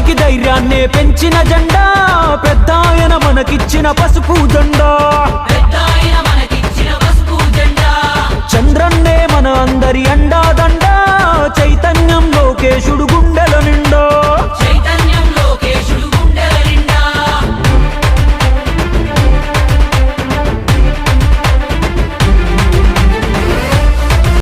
పేదోడికి ధైర్యాన్నే పెంచిన జెండా. పెద్దాయన మనకిచ్చిన పసుపు జెండా. చంద్రన్నే మన అందరి